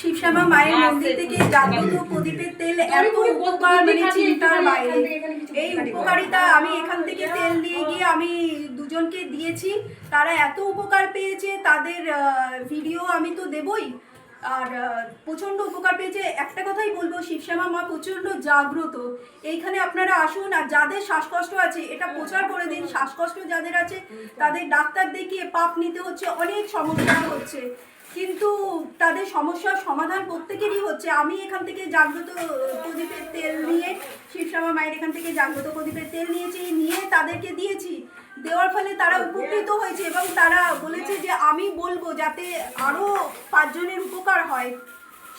শিবশ্যামা মায়ের মন্দির থেকে জাগ্রত প্রদীপের তেল এত উপকার মানে চিন্তার বাইরে। এই উপকারিতা আমি এখান থেকে তেল নিয়ে গিয়ে আমি দুজনকে দিয়েছি। তারা এত উপকার পেয়েছে, তাদের ভিডিও আমি তো দেবই। আর প্রচণ্ড উপকার পেয়েছে। একটা কথাই বলব শিবশ্যামা মা প্রচণ্ড জাগ্রত। এইখানে আপনারা আসুন আর যাদের শ্বাসকষ্ট আছে, এটা প্রচার করে দিন। শ্বাসকষ্ট যাদের আছে, তাদের ডাক্তার দেখিয়ে পাপ নিতে হচ্ছে, অনেক সমস্যা হচ্ছে। কিন্তু তাদের সমস্যার সমাধান প্রত্যেকেরই হচ্ছে। আমি এখান থেকে জাগ্রত প্রদীপের তেল নিয়ে শিবশ্যামা মায়ের এখান থেকে জাগ্রত প্রদীপের তেল নিয়েছি নিয়ে তাদেরকে দিয়েছি। দেওয়ার ফলে তারা উপকৃত হয়েছে এবং তারা বলেছে যে আমি বলব যাতে আরও পাঁচজনের উপকার হয়।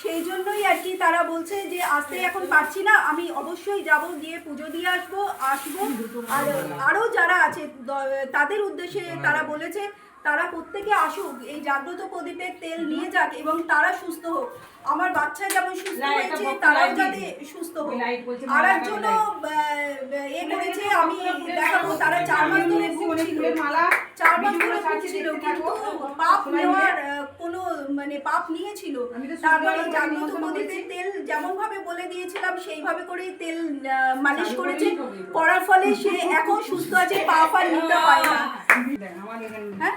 সেই জন্যই আর কি তারা বলছে যে আসতে এখন পারছি না আমি অবশ্যই যাব গিয়ে পুজো দিয়ে আসব আসব। আর আরও যারা আছে তাদের উদ্দেশ্যে তারা বলেছে তারা প্রত্যেকে আসুক এই জাগ্রত প্রদীপের তেল নিয়ে যাক এবং তারা সুস্থ হোক। আমার বাচ্চা যেমন সুস্থ হয়েছে তারা তারাও যাতে সুস্থ হোক। আর একজন এ করেছে আমি দেখাবো তারা চার মাস ধরে চার মাস ধরে কিন্তু পাপ নেওয়ার মানে পাপ নিয়েছিল তারপরে জাগ্রত প্রদীপের তেল যেমন ভাবে বলে দিয়েছিলাম সেইভাবে করে তেল মালিশ করেছে। করার ফলে সে এখন সুস্থ আছে পাপ আর নিতে হয় না। হ্যাঁ?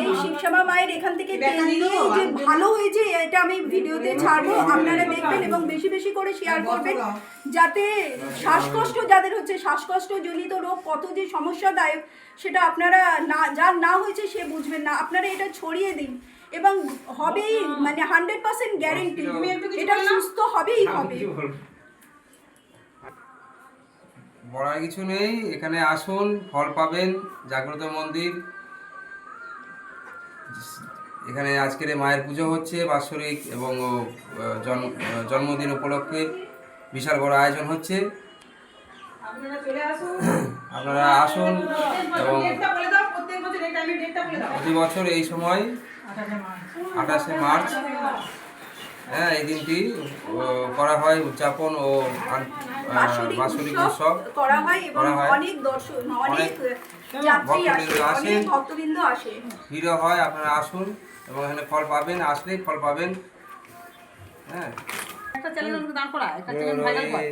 এই শিবশ্যামা মায়ের এখান থেকে তেল নিয়ে যে ভালো হয়েছে এটা আমি ভিডিওতে ছাড়বো আপনারা দেখবেন এবং বেশি বেশি করে শেয়ার করবেন যাতে শ্বাসকষ্ট যাদের হচ্ছে শ্বাসকষ্ট জনিত রোগ কত যে সমস্যাদায়ক সেটা আপনারা না যার না হয়েছে সে বুঝবেন না। আপনারা এটা ছড়িয়ে দিন এবং হবেই মানে হান্ড্রেড পার্সেন্ট গ্যারেন্টি তুমি এটা সুস্থ হবেই হবে। বলার কিছু নেই এখানে আসুন ফল পাবেন জাগ্রত মন্দির। এখানে আজকের মায়ের পুজো হচ্ছে বাৎসরিক এবং জন্ম- জন্মদিন উপলক্ষে বিশাল বড় আয়োজন হচ্ছে। আপনারা আসুন। এবং প্রতি বছর এই সময় আঠাশে মার্চ হ্যাঁ এই দিনটি করা হয় উদযাপন ও বাৎসরিক বাৎসরিক উৎসব করা হয় এবং অনেক দর্শক অনেক ভক্তবৃন্দ আসে। অনেক ভক্তবৃন্দ আসে। ভিড়ও হয় আপনারা আসুন এবং এখানে ফল পাবেন আসলেই ফল পাবেন। হ্যাঁ। একটা চ্যানেল দাঁড় করা একটা চ্যানেল ভাইরাল কর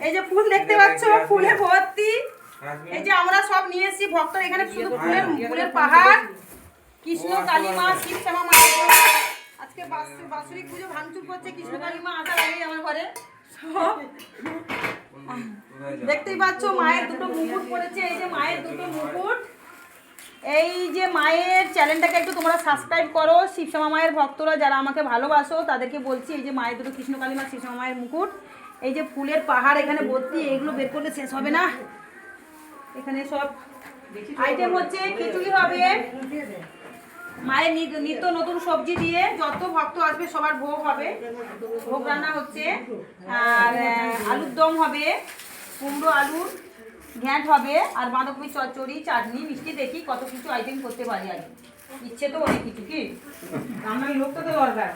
এই যে ফুল দেখতে পাচ্ছ ফুলে ভর্তি। এই যে আমরা সব নিয়ে এসেছি ভক্তরা এখানে শুধু ফুলের ফুলের পাহাড়। কৃষ্ণ কালী মা শিব শ্যামা মা আজকে বাৎসরিক পুজো ভাঙচুর করছে কৃষ্ণ কালী মা আসার আগেই আমার ঘরে। সব দেখতেই পাচ্ছ মায়ের দুটো মুকুট পড়েছে এই যে মায়ের দুটো মুকুট। এই যে মায়ের চ্যানেলটাকে একটু তোমরা সাবস্ক্রাইব করো শিবশ্যামা মায়ের ভক্তরা যারা আমাকে ভালোবাসো তাদেরকে বলছি এই যে মায়ের দুটো কৃষ্ণ কালীমা শিবশ্যামা মায়ের মুকুট। এই যে ফুলের পাহাড় এখানে ভর্তি এগুলো বের করলে শেষ হবে না। এখানে সব আইটেম হচ্ছে খিচুড়ি হবে। মায়ের নিত- নিত্য নতুন সবজি দিয়ে যত ভক্ত আসবে, সবার ভোগ হবে। ভোগ রান্না হচ্ছে। আর আলুর দম হবে, কুমড়ো আলুর ঘ্যাঁট হবে, আর বাঁধাকপি চচ্চড়ি চাটনি, মিষ্টি দেখি কত কিছু আইটেম করতে পারি আর। ইচ্ছে তো অনেক কিছু, কি? আমার লোক তো দরকার।